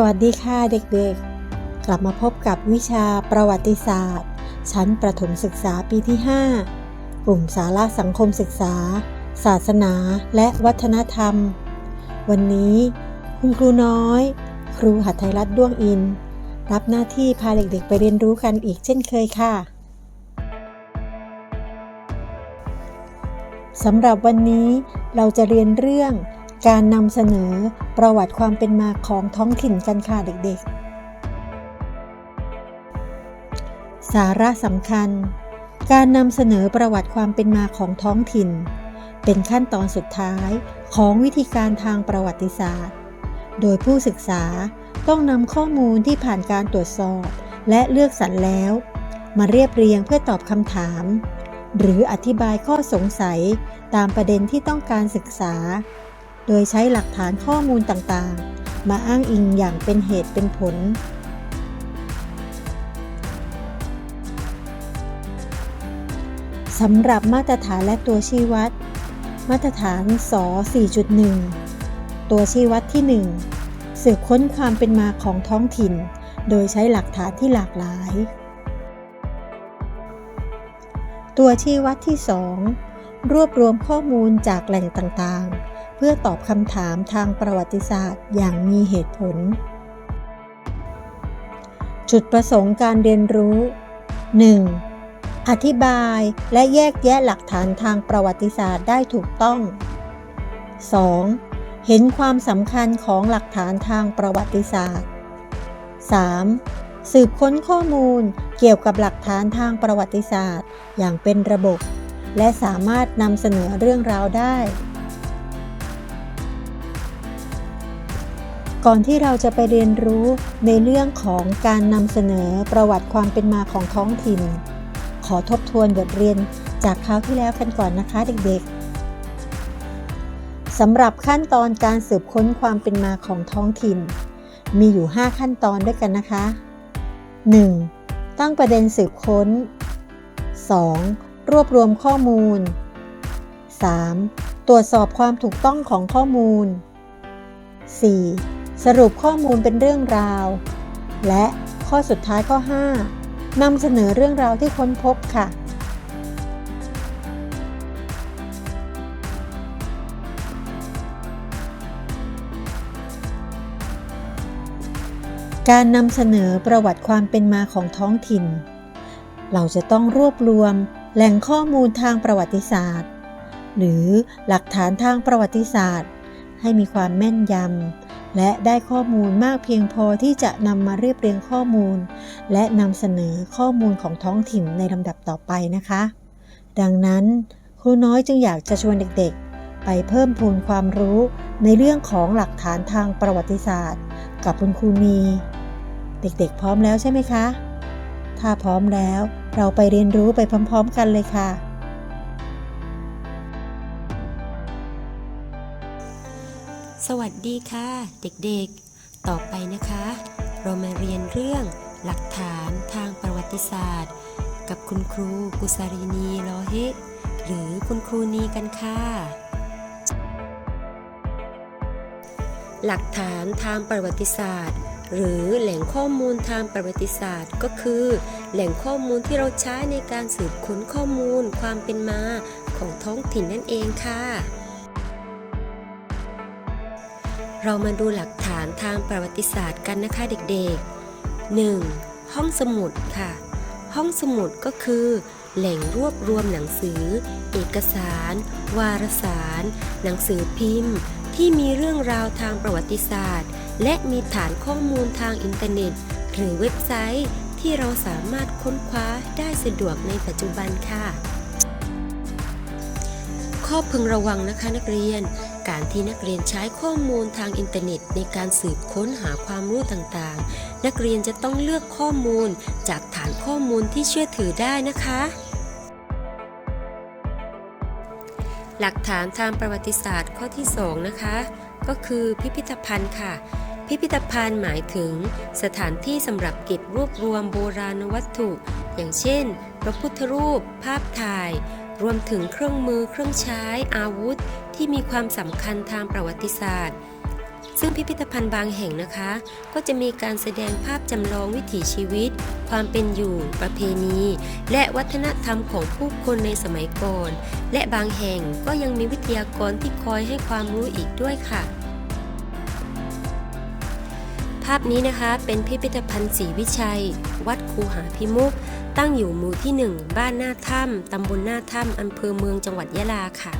สวัสดีค่ะเด็กๆ กลับมาพบกับวิชาประวัติศาสตร์ ชั้นประถมศึกษาปีที่ 5 กลุ่มสาระสังคมศึกษา ศาสนาและวัฒนธรรม วันนี้คุณครูน้อย ครูหัตถรัตน์ด้วงอิน รับหน้าที่พาเด็กๆ ไปเรียนรู้กันอีกเช่นเคยค่ะสำหรับวันนี้เราจะเรียนเรื่อง การนำเสนอประวัติความเป็นมาของท้องถิ่นกันค่ะเด็กๆ สาระสำคัญ การนำเสนอประวัติความเป็นมาของท้องถิ่น เป็นขั้นตอนสุดท้ายของวิธีการทางประวัติศาสตร์ โดยผู้ศึกษาต้องนำข้อมูลที่ผ่านการตรวจสอบ และเลือกสรรแล้ว มาเรียบเรียงเพื่อตอบคำถาม หรืออธิบายข้อสงสัยตามประเด็นที่ต้องการศึกษา โดยใช้หลักฐานข้อมูลต่างๆ มาอ้างอิงอย่างเป็นเหตุเป็นผล สำหรับมาตรฐานและตัวชี้วัด มาตรฐานส4.1 ตัวชี้วัดที่ 1 สืบค้นความเป็นมาของท้องถิ่น โดยใช้หลักฐานที่หลากหลาย ตัวชี้วัดที่ 2 รวบรวมข้อมูลจากแหล่งต่างๆ เพื่อตอบคำถามทางประวัติศาสตร์อย่างมีเหตุผล จุดประสงค์การเรียนรู้ 1. อธิบายและแยกแยะหลักฐานทางประวัติศาสตร์ได้ถูกต้อง 2. เห็นความสำคัญของหลักฐานทางประวัติศาสตร์ 3. สืบค้นข้อมูลเกี่ยวกับหลักฐานทางประวัติศาสตร์ อย่างเป็นระบบ และสามารถนำเสนอเรื่องราวได้ ก่อนที่เราจะไปเรียนรู้ในเรื่องของการนำเสนอประวัติความเป็นมาของท้องถิ่น ขอทบทวนบทเรียนจากคราวที่แล้วกันก่อนนะคะเด็กๆสำหรับขั้นตอนการสืบค้นความเป็นมาของท้องถิ่น มีอยู่ 5 ขั้นตอนด้วยกันนะคะ 1. ตั้งประเด็นสืบค้น 2. รวบรวมข้อมูล 3. ตรวจสอบความถูกต้องของข้อมูล 4. สรุปข้อมูลเป็นเรื่องราว และข้อสุดท้ายข้อ 5นำเสนอเรื่องราวที่ค้นพบค่ะ การนำเสนอประวัติความเป็นมาของท้องถิ่น เราจะต้องรวบรวมแหล่งข้อมูลทางประวัติศาสตร์ หรือหลักฐานทางประวัติศาสตร์ ให้มีความแม่นยำ และได้ข้อมูลมากเพียงพอที่จะนำมาเรียบเรียงข้อมูล และนำเสนอข้อมูลของท้องถิ่นในลำดับต่อไปนะคะ ดังนั้นครูน้อยจึงอยากจะชวนเด็กๆ ไปเพิ่มพูนความรู้ในเรื่องของหลักฐานทางประวัติศาสตร์ กับคุณครูนี เด็กๆ พร้อมแล้วใช่ไหมคะ ถ้าพร้อมแล้วเราไปเรียนรู้ไปพร้อม ๆ กันเลยค่ะ สวัสดีค่ะ เด็กๆ ต่อไปนะคะ เรามาเรียนเรื่องหลักฐานทางประวัติศาสตร์ กับคุณครูกุสารินีลอเฮหรือคุณครูนีกันค่ะ หลักฐานทางประวัติศาสตร์ หรือแหล่งข้อมูลทางประวัติศาสตร์ ก็คือ แหล่งข้อมูลที่เราใช้ในการสืบค้นข้อมูลความเป็นมาของท้องถิ่นนั่นเองค่ะ เรามาดูหลักฐานทางประวัติศาสตร์กันนะคะเด็กๆ 1. ห้องสมุดค่ะ ห้องสมุดก็คือ แหล่งรวบรวมหนังสือ เอกสาร วารสาร หนังสือพิมพ์ ที่มีเรื่องราวทางประวัติศาสตร์ และมีฐานข้อมูลทางอินเทอร์เน็ต หรือเว็บไซต์ ที่เราสามารถค้นคว้าได้สะดวกในปัจจุบันค่ะ ข้อพึงระวังนะคะนักเรียน การที่นักเรียนใช้ข้อมูลทางอินเทอร์เน็ต ในการสืบค้นหาความรู้ต่างๆ นักเรียนจะต้องเลือกข้อมูลจากฐานข้อมูลที่เชื่อถือได้นะคะ หลักฐานทางประวัติศาสตร์ข้อที่ 2 นะคะ ก็คือพิพิธภัณฑ์ค่ะพิพิธภัณฑ์หมายถึง สถานที่สำหรับเก็บรวบรวมโบราณวัตถุ อย่างเช่น พระพุทธรูป ภาพถ่าย รวมถึงเครื่องมือเครื่องใช้อาวุธ ที่มีความสำคัญทางประวัติศาสตร์ ซึ่งพิพิธภัณฑ์บางแห่งนะคะ ก็จะมีการแสดงภาพจำลองวิถีชีวิต ความเป็นอยู่ ประเพณี และวัฒนธรรมของผู้คนในสมัยก่อน และบางแห่งก็ยังมีวิทยากรที่คอยให้ความรู้อีกด้วยค่ะภาพนี้นะคะเป็นพิพิธภัณฑ์ศรีวิชัย วัดคูหาพิมุก ตั้งอยู่หมู่ที่ 1 บ้านหน้าถ้ำตำบลหน้าถ้ำอำเภอเมืองจังหวัดยะลาค่ะ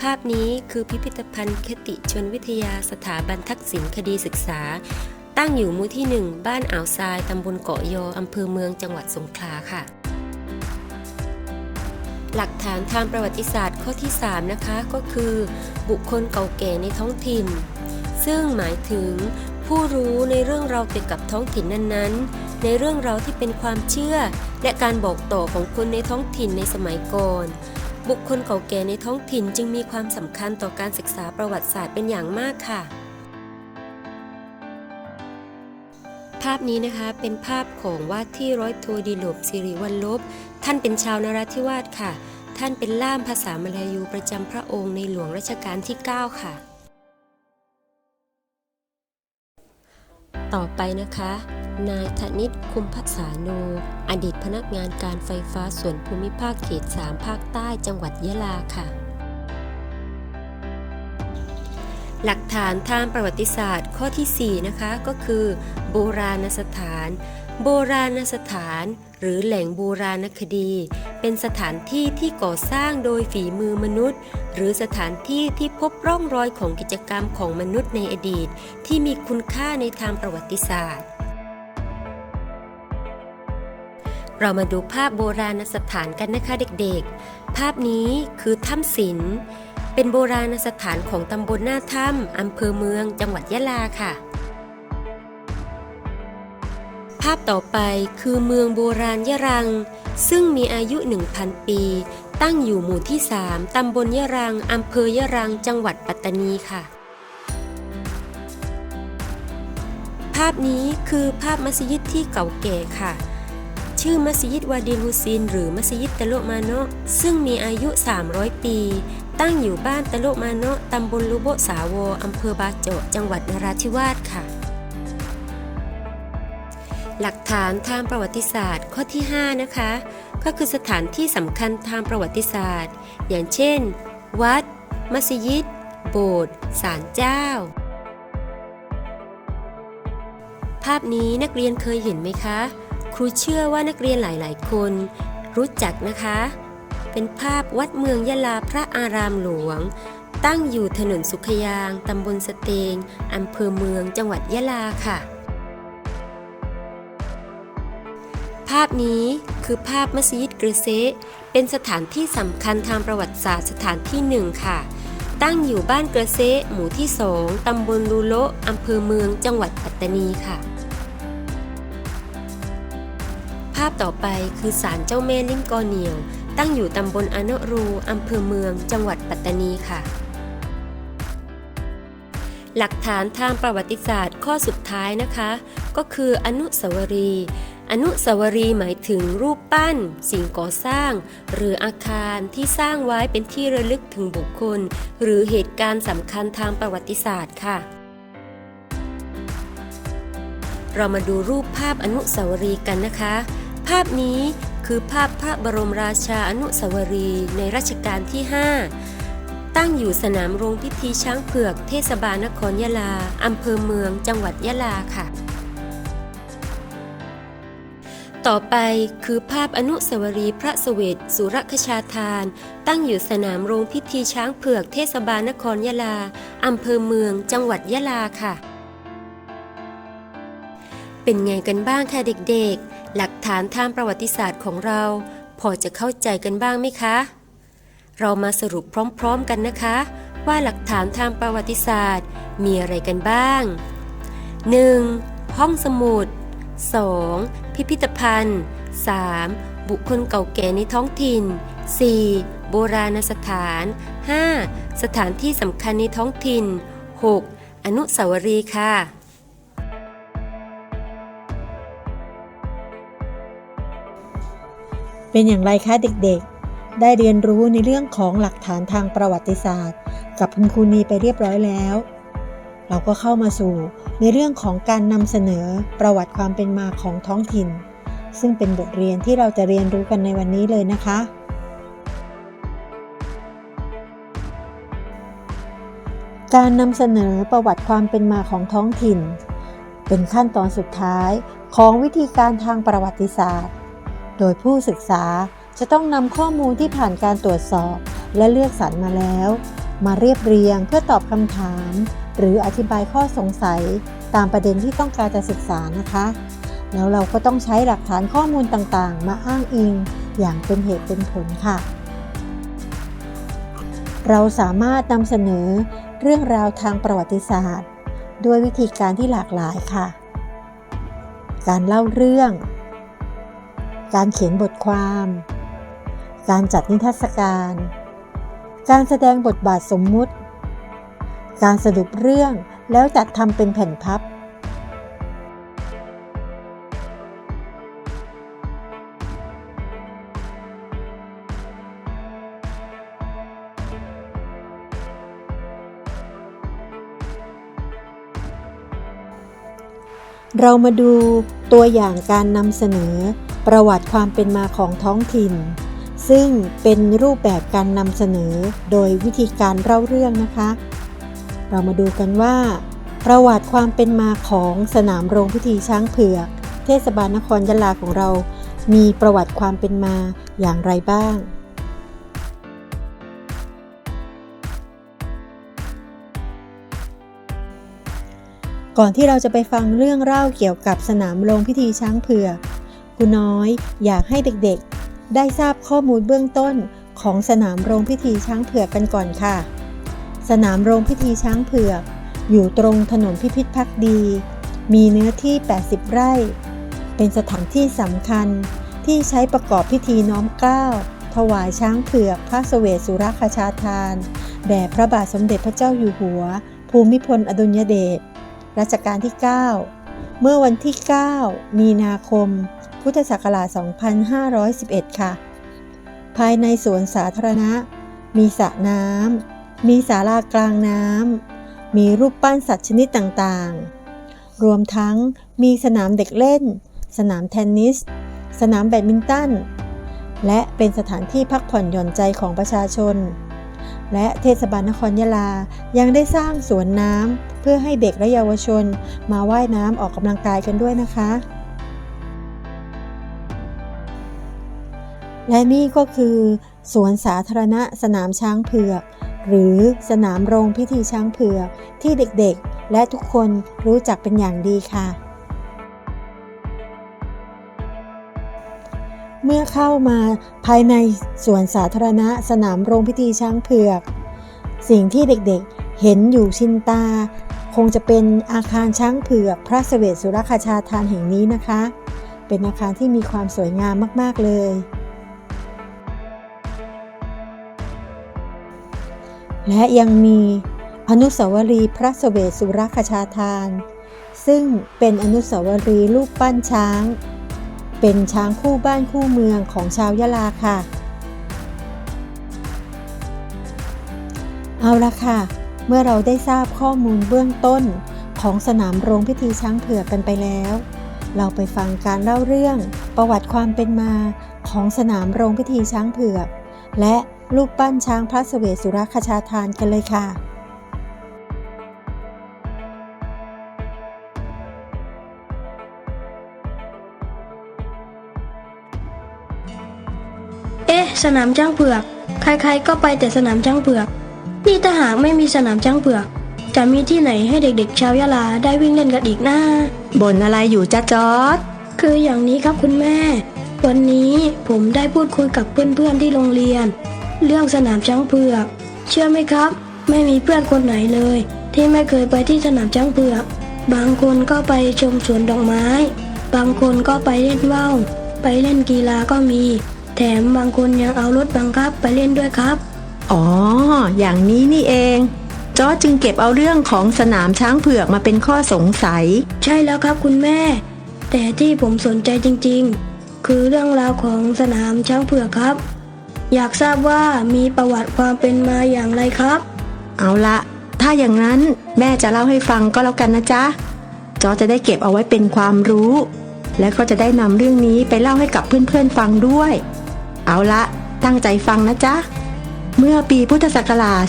ภาพนี้คือพิพิธภัณฑ์คติชนวิทยาสถาบันทักษิณคดีศึกษา ตั้งอยู่หมู่ที่ 1 บ้านอ่าวทรายตำบลเกาะยออำเภอเมืองจังหวัดสงขลาค่ะ หลักฐานทางประวัติศาสตร์ข้อที่ 3 นะคะก็คือ บุคคลเก่าแก่ในท้องถิ่น ซึ่งหมายถึง ผู้รู้ในเรื่องเราเกี่ยวกับท้องถิ่นนั้นๆ ในเรื่องเราที่เป็นความเชื่อ และการบอกต่อของคนในท้องถิ่นในสมัยก่อน บุคคลเก่าแก่ในท้องถิ่นจึงมีความสำคัญต่อการศึกษาประวัติศาสตร์เป็นอย่างมากค่ะ ภาพนี้นะคะเป็นภาพของว่าที่ร้อยโทดีหลบสิริวัลลบ ท่านเป็นชาวนราธิวาสค่ะ ท่านเป็นล่ามภาษามลายูประจำพระองค์ในหลวงรัชกาลที่ 9 ค่ะ ต่อไปนะคะ นายธนิตคุมพัสาโนอดีตพนักงานการไฟฟ้าส่วนภูมิภาคเขต 3 ภาคใต้จังหวัดยะลาค่ะ หลักฐานทางประวัติศาสตร์ข้อที่ 4 นะคะ ก็คือ โบราณสถาน โบราณสถาน หรือแหล่งโบราณคดี เป็นสถานที่ที่ก่อสร้างโดยฝีมือมนุษย์ หรือสถานที่ที่พบร่องรอยของกิจกรรมของมนุษย์ในอดีต ที่มีคุณค่าในทางประวัติศาสตร์ เรามาดูภาพโบราณสถานกันนะคะเด็กๆ ภาพนี้คือถ้ำศิลป์เป็นโบราณสถานของตำบลหน้าถ้ำอำเภอเมือง จังหวัดยะลาค่ะ ภาพต่อไปคือเมืองโบราณยะรัง ซึ่งมีอายุ 1,000 ปี ตั้งอยู่หมู่ที่ 3 ตำบลยะรัง อำเภอยะรัง จังหวัดปัตตานีค่ะ ภาพนี้คือภาพมัสยิดที่เก่าแก่ค่ะ ชื่อมัสยิดวาดีฮุซิน หรือมัสยิดตะโลมาโนะซึ่งมีอายุ 300 ปี ตั้งอยู่บ้านตะโลมาโนะตำบลลุโบสาวออำเภอบาเจาะจังหวัดนราธิวาสค่ะ หลักฐานทางประวัติศาสตร์ข้อที่ 5 นะคะ ก็คือสถานที่สำคัญทางประวัติศาสตร์ อย่างเช่น วัด มัสยิด โบสถ์ศาลเจ้า ภาพนี้นักเรียนเคยเห็นไหมคะ ครูเชื่อว่านักเรียนหลาย ๆ คนรู้จักนะคะ เป็นภาพวัดเมืองยะลาพระอารามหลวง ตั้งอยู่ถนนสุขยาง ตำบลสเตงอำเภอเมืองจังหวัดยะลาค่ะ ภาพนี้คือภาพมัสยิดกรเซเป็นสถานที่สำคัญทางประวัติศาสตร์สถานที่หนึ่งค่ะ ตั้งอยู่บ้านกรเซหมู่ที่สองตำบลลูโลอำเภอเมืองจังหวัดปัตตานีค่ะ ภาพต่อไปคือศาลเจ้าแม่ลิ้มกอเหนียว ตั้งอยู่ตำบลอนะรูอำเภอเมือง จังหวัดปัตตานีค่ะ หลักฐานทางประวัติศาสตร์ข้อสุดท้ายนะคะ ก็คืออนุสาวรีย์ อนุสาวรีย์หมายถึงรูปปั้น สิ่งก่อสร้าง หรืออาคารที่สร้างไว้เป็นที่ระลึกถึงบุคคล หรือเหตุการณ์สำคัญทางประวัติศาสตร์ค่ะ เรามาดูรูปภาพอนุสาวรีย์กันนะคะ ภาพนี้คือภาพพระบรมราชาอนุสาวรีย์ในรัชกาลที่ 5 ตั้งอยู่สนามโรงพิธีช้างเผือก เทศบาลนครยะลาอำเภอเมือง จังหวัดยะลาค่ะ ต่อไปคือภาพอนุสาวรีย์พระเสวตสุรคชาทาน ตั้งอยู่สนามโรงพิธีช้างเผือกเทศบาลนครยะลา อำเภอเมือง จังหวัดยะลาค่ะ เป็นไงกันบ้างคะเด็กๆ หลักฐานทางประวัติศาสตร์ของเรา พอจะเข้าใจกันบ้างไหมคะ เรามาสรุปพร้อมๆกันนะคะ ว่าหลักฐานทางประวัติศาสตร์ มีอะไรกันบ้าง 1. ห้องสมุด 2. พิพิธภัณฑ์ 3. บุคคลเก่าแก่ในท้องถิ่น 4. โบราณสถาน 5. สถานที่สำคัญในท้องถิ่น 6. อนุสาวรีย์ค่ะเป็นอย่างไรคะเด็กๆ ได้เรียนรู้ในเรื่องของหลักฐานทางประวัติศาสตร์ กับคุณครูนีไปเรียบร้อยแล้ว เราก็เข้ามาสู่ในเรื่องของการนำเสนอประวัติความเป็นมาของท้องถิ่น ซึ่งเป็นบทเรียนที่เราจะเรียนรู้กันในวันนี้เลยนะคะ การนำเสนอประวัติความเป็นมาของท้องถิ่น เป็นขั้นตอนสุดท้ายของวิธีการทางประวัติศาสตร์ โดยผู้ศึกษาจะต้องนำข้อมูลที่ผ่านการตรวจสอบและเลือกสรรมาแล้ว มาเรียบเรียงเพื่อตอบคำถาม หรืออธิบายข้อสงสัยตามประเด็นที่ต้องการจะศึกษานะคะ แล้วเราก็ต้องใช้หลักฐานข้อมูลต่างๆ มาอ้างอิงอย่างเป็นเหตุเป็นผลค่ะ เราสามารถนำเสนอเรื่องราวทางประวัติศาสตร์ ด้วยวิธีการที่หลากหลายค่ะ การเล่าเรื่อง การเขียนบทความ การจัดนิทรรศการ การแสดงบทบาทสมมุติ การสรุปเรื่องแล้วจัดทำเป็นแผ่นพับ เรามาดูตัวอย่างการนำเสนอประวัติความเป็นมาของท้องถิ่น ซึ่งเป็นรูปแบบการนำเสนอโดยวิธีการเล่าเรื่องนะคะ เรามาดูกันว่า ประวัติความเป็นมาของสนามโรงพิธีช้างเผือก เทศบาลนครยะลาของเรา มีประวัติความเป็นมาอย่างไรบ้างก่อนที่เราจะไปฟังเรื่องเล่าเกี่ยวกับสนามโรงพิธีช้างเผือกครูน้อยอยากให้เด็กๆ ได้ทราบข้อมูลเบื้องต้นของสนามโรงพิธีช้างเผือกกันก่อนค่ะ สนามโรงพิธีช้างเผือก อยู่ตรงถนนพิพิธภักดี มีเนื้อที่ 80 ไร่ เป็นสถานที่สำคัญที่ใช้ประกอบพิธีน้อมเกล้าถวายช้างเผือกพระเสวสสุรคชาทาน แด่พระบาทสมเด็จพระเจ้าอยู่หัว ภูมิพลอดุลยเดชรัชกาลที่ 9 เมื่อวันที่ 9 มีนาคม พุทธศักราช 2511 ค่ะ ภายในสวนสาธารณะ มีสระน้ำ มีศาลากลางน้ำ มีรูปปั้นสัตว์ชนิดต่างๆ รวมทั้งมีสนามเด็กเล่น สนามเทนนิส สนามแบดมินตัน และเป็นสถานที่พักผ่อนหย่อนใจของประชาชน และเทศบาลนครยะลา ยังได้สร้างสวนน้ำเพื่อให้เด็กและเยาวชน มาว่ายน้ำออกกำลังกายกันด้วยนะคะ และนี่ก็คือ สวนสาธารณะสนามช้างเผือก หรือสนามโรงพิธีช้างเผือกที่เด็กๆ และทุกคนรู้จักเป็นอย่างดีค่ะ เมื่อเข้ามาภายในสวนสาธารณะสนามโรงพิธีช้างเผือก สิ่งที่เด็กๆเห็นอยู่ชินตา คงจะเป็นอาคารช้างเผือก พระเสวสสุรคชาทานแห่งนี้นะคะ เป็นอาคารที่มีความสวยงามมากๆเลย และยังมีอนุสาวรีย์พระเสวสุรคชาทาน ซึ่งเป็นอนุสาวรีย์รูปปั้นช้าง เป็นช้างคู่บ้านคู่เมืองของชาวยะลาค่ะ เอาละค่ะ เมื่อเราได้ทราบข้อมูลเบื้องต้นของสนามโรงพิธีช้างเผือกกันไปแล้ว เราไปฟังการเล่าเรื่องประวัติความเป็นมาของสนามโรงพิธีช้างเผือก และ รูปปั้นช้างพระเสวสสุรคชาทานกันเลยค่ะ เอ๊ะ สนามช้างเผือก ใครๆก็ไปแต่สนามช้างเผือก นี่ถ้าหากไม่มีสนามช้างเผือก จะมีที่ไหนให้เด็กๆ ชาวยะลาได้วิ่งเล่นกันอีกนะบ่นอะไรอยู่จ้าจอร์ดคืออย่างนี้ครับคุณแม่ วันนี้ผมได้พูดคุยกับเพื่อนๆที่โรงเรียน เรื่องสนามช้างเผือก เชื่อไหมครับ ไม่มีเพื่อนคนไหนเลย ที่ไม่เคยไปที่สนามช้างเผือก บางคนก็ไปชมสวนดอกไม้ บางคนก็ไปเล่นว่าวไปเล่นกีฬาก็มี แถมบางคนยังเอารถบังคับไปเล่นด้วยครับ อ๋อ อย่างนี้นี่เองจอร์ดจึงเก็บเอาเรื่องของสนามช้างเผือกมาเป็นข้อสงสัย ใช่แล้วครับคุณแม่ แต่ที่ผมสนใจจริง ๆ คือเรื่องราวของสนามช้างเผือกครับ อยากทราบว่ามีประวัติความเป็นมาอย่างไรครับ เอาละ ถ้าอย่างนั้นแม่จะเล่าให้ฟังก็แล้วกันนะจ๊ะ จอจะได้เก็บเอาไว้เป็นความรู้ และก็จะได้นำเรื่องนี้ไปเล่าให้กับเพื่อนๆฟังด้วย เอาละตั้งใจฟังนะจ๊ะ เมื่อปีพุทธศักราช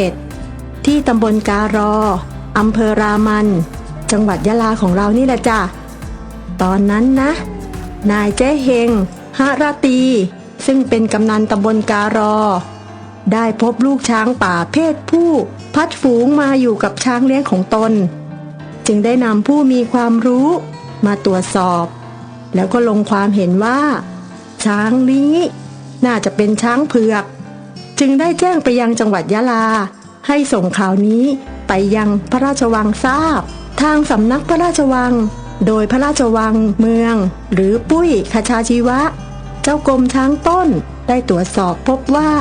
2511 ที่ตำบลการออำเภอรามัน จังหวัดยะลาของเรานี่แหละจ้ะ ตอนนั้นนะ นายเจ๊เฮงฮาราตี ซึ่งเป็นกำนันตำบลการอ ได้พบลูกช้างป่าเพศผู้พัดฝูงมาอยู่กับช้างเลี้ยงของตน จึงได้นำผู้มีความรู้มาตรวจสอบ แล้วก็ลงความเห็นว่า ช้างนี้น่าจะเป็นช้างเผือก จึงได้แจ้งไปยังจังหวัดยะลา ให้ส่งข่าวนี้ไปยังพระราชวังทราบ ทางสำนักพระราชวัง โดยพระราชวังเมือง หรือปุ้ยคชาชีวะ เจ้ากรมช้างต้นได้ตรวจสอบพบว่า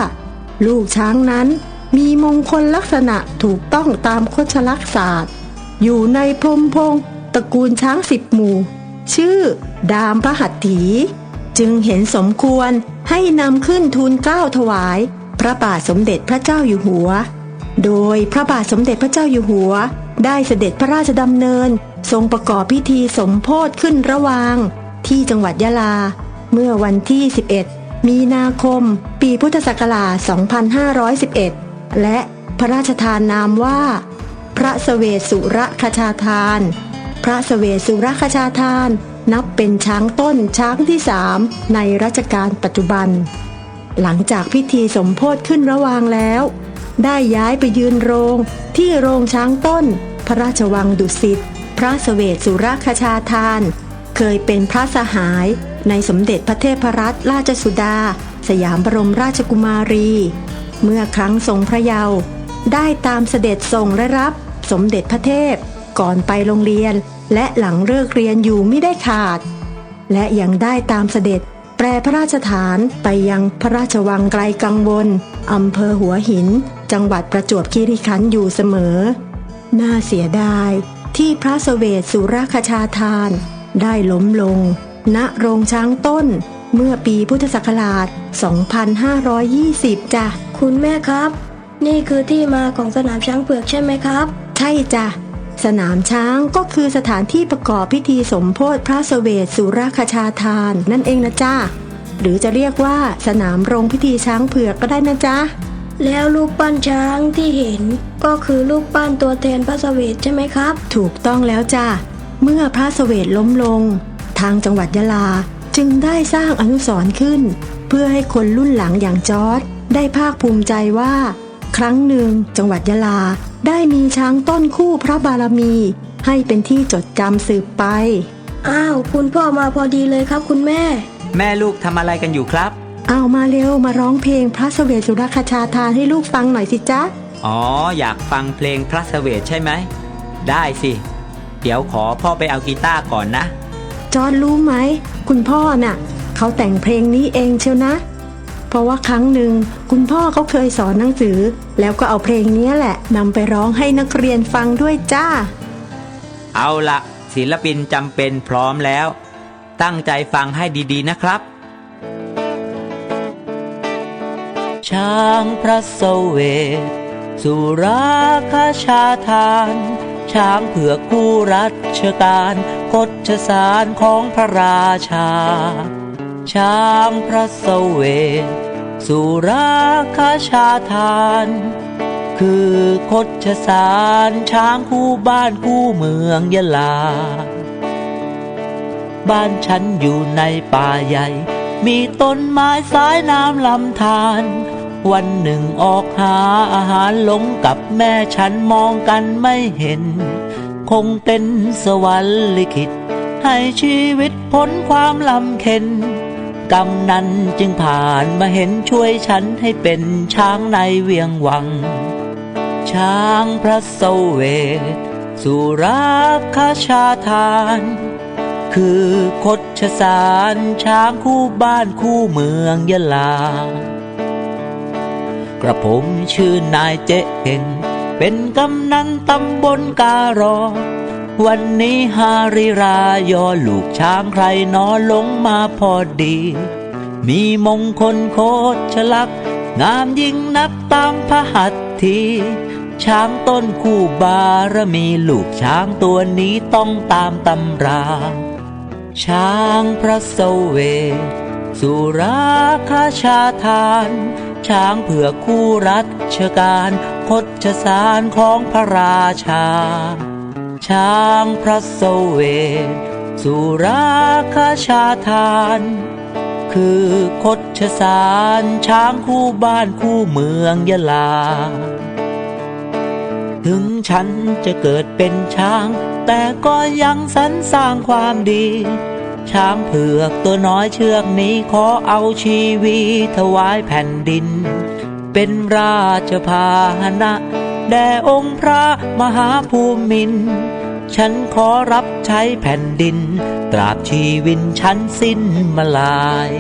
ลูกช้างนั้นมีมงคลลักษณะถูกต้องตามโคชลักษศาสตร์ อยู่ในพรมพงตระกูลช้างสิบหมู่ ชื่อ ดามพระหัตถี จึงเห็นสมควรให้นำขึ้นทูลเกล้าถวาย พระบาทสมเด็จพระเจ้าอยู่หัว โดยพระบาทสมเด็จพระเจ้าอยู่หัว ได้เสด็จพระราชดำเนิน ทรงประกอบพิธีสมโพธขึ้นระหวาง ที่จังหวัดยะลา เมื่อวันที่ 11 มีนาคม ปีพุทธศักราช 2511 และพระราชทานนามว่า พระเสวสุรคชาทาน พระเสวสุรคชาทานนับเป็นช้างต้นช้างที่สามในรัชกาลปัจจุบัน หลังจากพิธีสมโพธขึ้นระวางแล้ว ได้ย้ายไปยืนโรงที่โรงช้างต้น พระราชวังดุสิต พระเสวสสุรคชาทาน เคยเป็นพระสหาย ในสมเด็จพระเทพรัตนราชสุดา สยามบรมราชกุมารี เมื่อครั้งทรงพระเยาว์ได้ตามเสด็จส่งและรับ สมเด็จพระเทพ ก่อนไปโรงเรียน และหลังเลิกเรียนอยู่ไม่ได้ขาด และยังได้ตามเสด็จแปรพระราชฐานไปยังพระราชวังไกลกังวลอำเภอหัวหิน จังหวัดประจวบคีรีขันธ์อยู่เสมอ น่าเสียดายที่พระเสวสสุรคชาทาน ได้ล้มลง ณโรงช้างต้น เมื่อปีพุทธศักราช 2520 จ้ะ คุณแม่ครับ นี่คือที่มาของสนามช้างเผือกใช่ไหมครับ ใช่จ้ะ สนามช้างก็คือสถานที่ประกอบพิธีสมโพธิพระเสวสสุรคชาทาน นั่นเองนะจ้าหรือจะเรียกว่าสนามโรงพิธีช้างเผือกก็ได้นะจ๊ะ แล้วรูปปั้นช้างที่เห็นก็คือรูปปั้นตัวแทนพระเสวสใช่ไหมครับ ถูกต้องแล้วจ้ะ เมื่อพระเสวตล้มลง ทางจังหวัดยะลาจึงได้สร้างอนุสรณ์ขึ้น เพื่อให้คนรุ่นหลังอย่างจอร์ดได้ภาคภูมิใจว่า ครั้งหนึ่งจังหวัดยะลาได้มีช้างต้นคู่พระบารมี ให้เป็นที่จดจำสืบไป อ้าว คุณพ่อมาพอดีเลยครับคุณแม่ แม่ลูกทำอะไรกันอยู่ครับ เอามาเร็วมาร้องเพลงพระเสวสสุรคชาทานให้ลูกฟังหน่อยสิจ๊ะ อ๋อ อยากฟังเพลงพระเสวทใช่ไหม ได้สิ เดี๋ยวขอพ่อไปเอากีตาร์ก่อนนะ จอร์ดรู้ไหม คุณพ่อน่ะ เขาแต่งเพลงนี้เองเชียวนะ เพราะว่าครั้งหนึ่งคุณพ่อเขาเคยสอนหนังสือ แล้วก็เอาเพลงนี้แหละนำไปร้องให้นักเรียนฟังด้วยจ้า เอาละศิลปินจำเป็นพร้อมแล้ว ตั้งใจฟังให้ดี ๆ นะครับช้างพระเสวทสุราคาชาทาน ช้างเผือกผู้รัชการ กฎสารของพระราชา ช้างพระเสวทสุราคาชาทาน คือคดชสารช้างคู่บ้านคู่เมืองยะลา บ้านฉันอยู่ในป่าใหญ่ มีต้นไม้สายน้ำลำธารวันหนึ่งออกหาอาหารหลงกับแม่ฉันมองกันไม่เห็น คงเป็นสวรรค์ลิขิต ให้ชีวิตพ้นความลำเค็นกำนันจึงผ่านมาเห็นช่วยฉันให้เป็นช้างในเวียงวัง ช้างพระเสวทสุราคาชาทาน คือคดชสารช้างคู่บ้านคู่เมืองยะลากระผมชื่อนายเจ๊เอง เป็นกำนันตำบลการอ วันนี้ฮาริรายอลูกช้างใครนอลงมาพอดี มีมงคลโคตรฉลัก งามยิ่งนักตามพระหัตถีช้างต้นคู่บารมีลูกช้างตัวนี้ต้องตามตำรา ช้างพระเสเวสุราคาชาทาน ช้างเผื่อคู่รัชการคดชสารของพระราชา ช้างพระเสเวทสุราคาชาทาน คือคดชสารช้างคู่บ้านคู่เมืองยะลา ถึงฉันจะเกิดเป็นช้าง แต่ก็ยังสรรสร้างความดี ช้างเผือกตัวน้อยเชือกนี้ขอเอาชีวิตถวายแผ่นดิน เป็นราชพาหนะ แด่องค์พระมหาภูมิน ฉันขอรับใช้แผ่นดิน ตราบชีวินฉันสิ้นมาลาย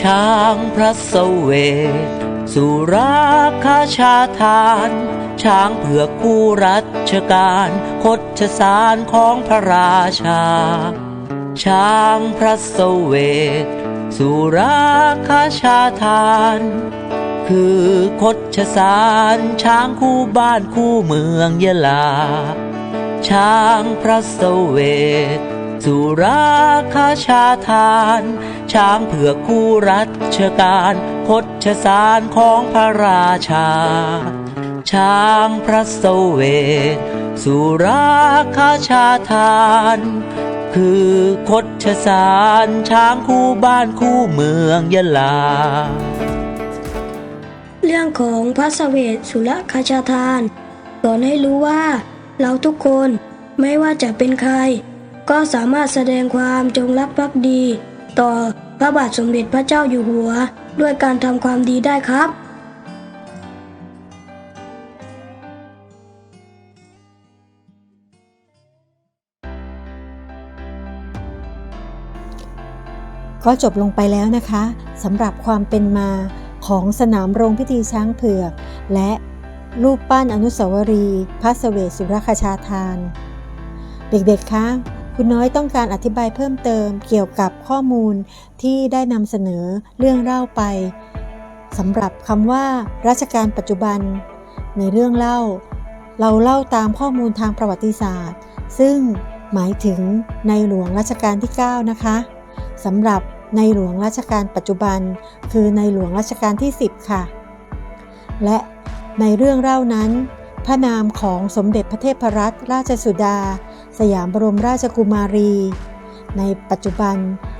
ช้างพระเสเวทสุราคาชาทาน ช้างเผือกคู่รัชการคดชสารของพระราชา ช้างพระเสเวทสุราคาชาทาน คือคดชสารช้างคู่บ้านคู่เมืองยะลา ช้างพระเสเวทสุราคาชาทาน ช้างเผือกคู่รัชการคดชสารของพระราชา ช้างพระเสเวทสุราคาชาทาน คือคดชสารช้างคู่บ้านคู่เมืองยะลา เรื่องของพระเสวตสุรคาชาทานสอนให้รู้ว่า เราทุกคนไม่ว่าจะเป็นใคร ก็สามารถแสดงความจงรักภักดี ต่อพระบาทสมเด็จพระเจ้าอยู่หัว ด้วยการทำความดีได้ครับ ก็จบลงไปแล้วนะคะสำหรับความเป็นมาของสนามโรงพิธีช้างเผือก และรูปปั้นอนุสาวรีย์พระเสวสสุรคชาทาน เด็กๆ คะคุณน้อยต้องการอธิบายเพิ่มเติมเกี่ยวกับข้อมูลที่ได้นำเสนอเรื่องเล่าไปสำหรับคำว่ารัชกาลปัจจุบัน ในเรื่องเล่า เราเล่าตามข้อมูลทางประวัติศาสตร์ ซึ่งหมายถึงในหลวงรัชกาลที่ 9 นะคะสำหรับ ในหลวงรัชกาลปัจจุบัน คือในหลวงรัชกาลที่ 10 ค่ะ และในเรื่องเล่านั้น พระนามของสมเด็จพระเทพรัตนราชสุดา สยามบรมราชกุมารี ในปัจจุบัน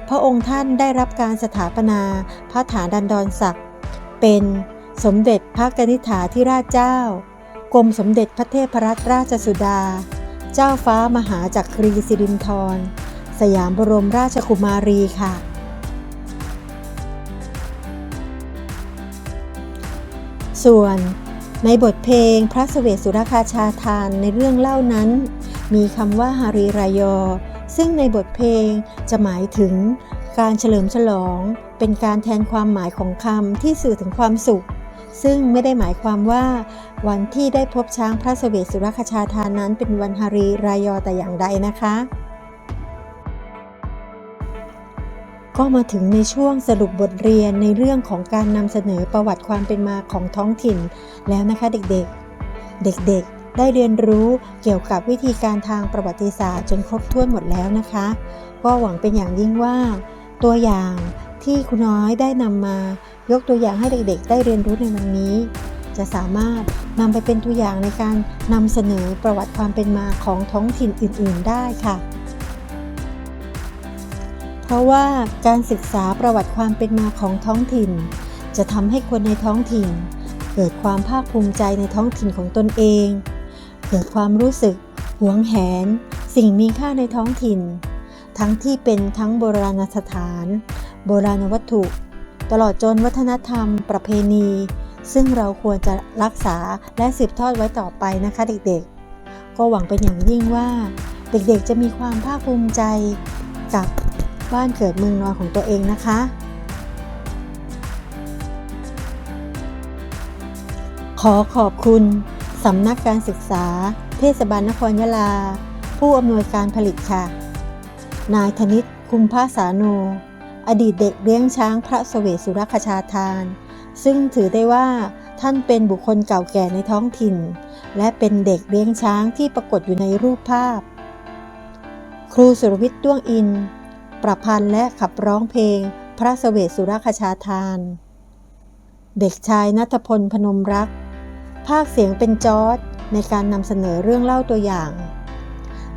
พระองค์ท่านได้รับการสถาปนาพระฐานดันดรศักดิ์เป็นสมเด็จพระกนิษฐาธิราชเจ้า กรมสมเด็จพระเทพรัตนราชสุดา เจ้าฟ้ามหาจักรีสิรินธรสยามบรมราชกุมารีค่ะ ส่วนในบทเพลงพระเสวสสุรคาชาทานในเรื่องเล่านั้น มีคำว่าฮารีรายอ ซึ่งในบทเพลงจะหมายถึงการเฉลิมฉลอง เป็นการแทนความหมายของคำที่สื่อถึงความสุข ซึ่งไม่ได้หมายความว่า วันที่ได้พบช้างพระเสวสสุรคชาทานนั้นเป็นวันฮารีรายอแต่อย่างใดนะคะ ก็มาถึงในช่วงสรุปบทเรียนในเรื่องของการนำเสนอประวัติความเป็นมาของท้องถิ่นแล้วนะคะเด็กๆ เด็กๆ ได้เรียนรู้เกี่ยวกับวิธีการทางประวัติศาสตร์จนครบถ้วนหมดแล้วนะคะ ก็หวังเป็นอย่างยิ่งว่า ตัวอย่างที่คุณน้อยได้นำมายกตัวอย่างให้เด็กๆ ได้เรียนรู้ในวันนี้ จะสามารถนำไปเป็นตัวอย่างในการนำเสนอประวัติความเป็นมาของท้องถิ่นอื่น ๆ ได้ค่ะ เพราะว่าการศึกษาประวัติความเป็นมาของท้องถิ่น จะทำให้คนในท้องถิ่น เกิดความภาคภูมิใจในท้องถิ่นของตนเอง เกิดความรู้สึกหวงแหน สิ่งมีค่าในท้องถิ่น ทั้งที่เป็นทั้งโบราณสถาน โบราณวัตถุ ตลอดจนวัฒนธรรม ประเพณี ซึ่งเราควรจะรักษาและสืบทอดไว้ต่อไปนะคะเด็กๆ ก็หวังเป็นอย่างยิ่งว่า เด็กๆจะมีความภาคภูมิใจกับ บ้านเกิดเมืองนอนของตัวเองนะคะ ขอขอบคุณสำนักการศึกษา เทศบาลนครยะลา ผู้อำนวยการผลิตค่ะ นายธนิตคุมภาสาโน อดีตเด็กเลี้ยงช้างพระเสวสสุรคชาทาน ซึ่งถือได้ว่าทท่านเป็นบุคคลเก่าแก่ในท้องถิ่น และเป็นเด็กเลี้ยงช้างที่ปรากฏอยู่ในรูปภาพ ครูสุรวิทย์ด้วงอิน ประพันธ์และขับร้องเพลง พระเสวสุรคชาทาน เด็กชายนัทพลพนมรัก ภาคเสียงเป็นจอร์ดในการนำเสนอเรื่องเล่าตัวอย่าง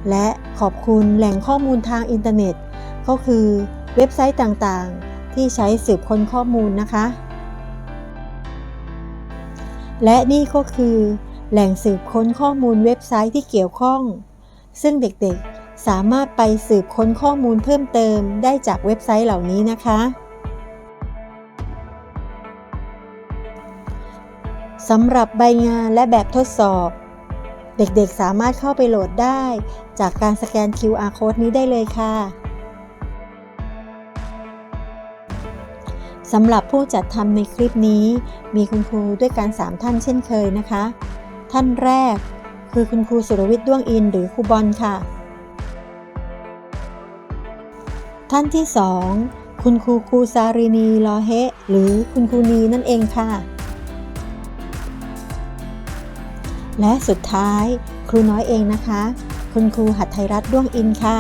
และขอบคุณแหล่งข้อมูลทางอินเทอร์เน็ต ก็คือเว็บไซต์ต่างๆ ที่ใช้สืบค้นข้อมูลนะคะ และนี่ก็คือ แหล่งสืบค้นข้อมูลเว็บไซต์ที่เกี่ยวข้อง ซึ่งเด็กๆ สามารถไปสืบค้นข้อมูลเพิ่มเติมได้จากเว็บไซต์เหล่านี้นะคะสำหรับใบงานและแบบทดสอบ เด็กๆสามารถเข้าไปโหลดได้ จากการสแกน QR code นี้ได้เลยค่ะสำหรับผู้จัดทำในคลิปนี้ มีคุณครูด้วยกัน 3 ท่านเช่นเคยนะคะ ท่านแรกคือคุณครูสุรวิทย์ด้วงอินหรือครูบอลค่ะ ท่านที่ 2 คุณครูครูซารินีลอเฮหรือคุณครูนีนั่นเองค่ะ และสุดท้ายครูน้อยเองนะคะ คุณครูหัตไทยรัฐด้วงอินค่ะ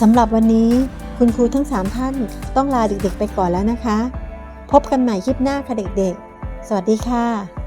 สำหรับวันนี้คุณครูทั้ง 3 ท่านต้องลาเด็กๆไปก่อนแล้วนะคะ พบกันใหม่คลิปหน้าค่ะเด็กๆ สวัสดีค่ะ